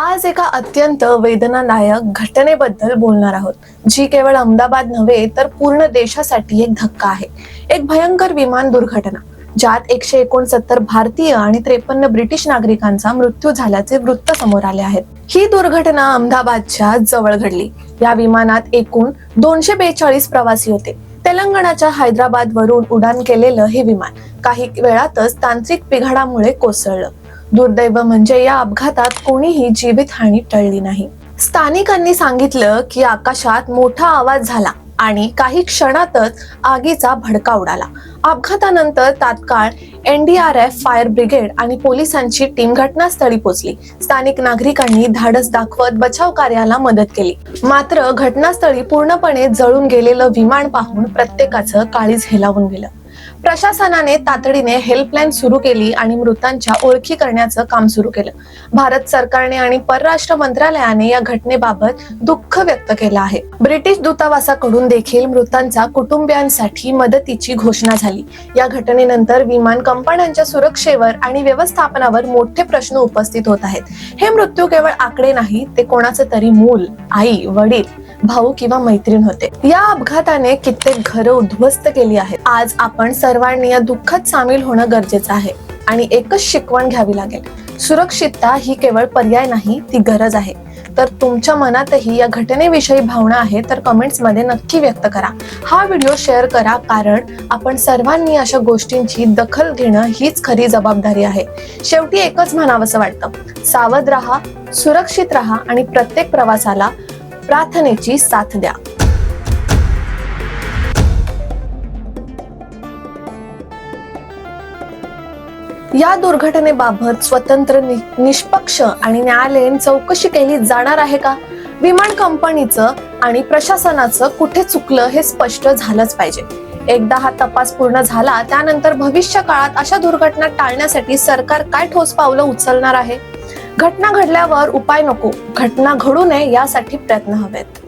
आज एका अत्यंत वेदनादायक घटनेबद्दल बोलणार आहोत जी केवळ अहमदाबाद नव्हे तर पूर्ण देशासाठी एक धक्का आहे. एक भयंकर विमान दुर्घटना ज्यात एकशे एकोणसत्तर भारतीय आणि त्रेपन्न ब्रिटिश नागरिकांचा मृत्यू झाल्याचे वृत्त समोर आले आहेत. ही दुर्घटना अहमदाबादच्या जवळ घडली. या विमानात एकूण दोनशे बेचाळीस प्रवासी होते. तेलंगणाच्या हैदराबाद वरून उड्डाण केलेलं हे विमान काही वेळातच तांत्रिक बिघाडामुळे कोसळलं. दुर्दैव म्हणजे या अपघातात कोणीही जीवितहानी टळली नाही. स्थानिकांनी सांगितलं की आकाशात मोठा आवाज झाला आणि काही क्षणातच आगीचा भडका उडाला. अपघातानंतर तात्काळ एनडीआरएफ फायर ब्रिगेड आणि पोलिसांची टीम घटनास्थळी पोहोचली. स्थानिक नागरिकांनी धाडस दाखवत बचाव कार्याला मदत केली. मात्र घटनास्थळी पूर्णपणे जळून गेलेलं विमान पाहून प्रत्येकाचं काळीज हेलावून गेलं. प्रशासनाने तातडीने हेल्पलाईन सुरू केली आणि मृतांच्या ओळखी करण्याचं काम सुरू केलं. भारत सरकारने आणि परराष्ट्र मंत्रालयाने या घटनेबाबत दुःख व्यक्त केलं आहे. ब्रिटिश दूतावासाकडून देखील मृतांच्या कुटुंबियांसाठी मदतीची घोषणा झाली. या घटनेनंतर विमान कंपन्यांच्या सुरक्षेवर आणि व्यवस्थापनावर मोठे प्रश्न उपस्थित होत आहेत. हे मृत्यू केवळ आकडे नाही ते कोणाचं तरी मूल आई वडील भाऊ किंवा मैत्रीण होते. या अपघाताने कित्येक घरं उद्ध्वस्त केली आहेत. आज आपण सर्वांनी या दुःखात सामील होणं गरजेचं आहे आणि एकच शिकवण घ्यावी लागेल. सुरक्षितता ही केवळ पर्याय नाही ती गरज आहे. तर तुमच्या मनातही या घटनेविषयी भावना आहे तर कमेंट्समध्ये नक्की व्यक्त करा. हा व्हिडिओ शेअर करा कारण आपण सर्वांनी अशा गोष्टींची दखल घेणं हीच खरी जबाबदारी आहे. शेवटी एकच म्हणावंसं वाटतं. सावध राहा सुरक्षित राहा आणि प्रत्येक प्रवासाला प्रार्थनेची साथ द्या. या दुर्घटनेबाबत स्वतंत्र निष्पक्ष आणि न्यायालयीन चौकशी केली जाणार आहे का? विमान कंपनीचं आणि प्रशासनाचं कुठे चुकलं हे स्पष्ट झालंच पाहिजे. एकदा हा तपास पूर्ण झाला त्यानंतर भविष्य काळात अशा दुर्घटना टाळण्यासाठी सरकार काय ठोस पावलं उचलणार आहे? घटना घडल्यावर उपाय नको. घटना घडू नये यासाठी प्रयत्न हवेत.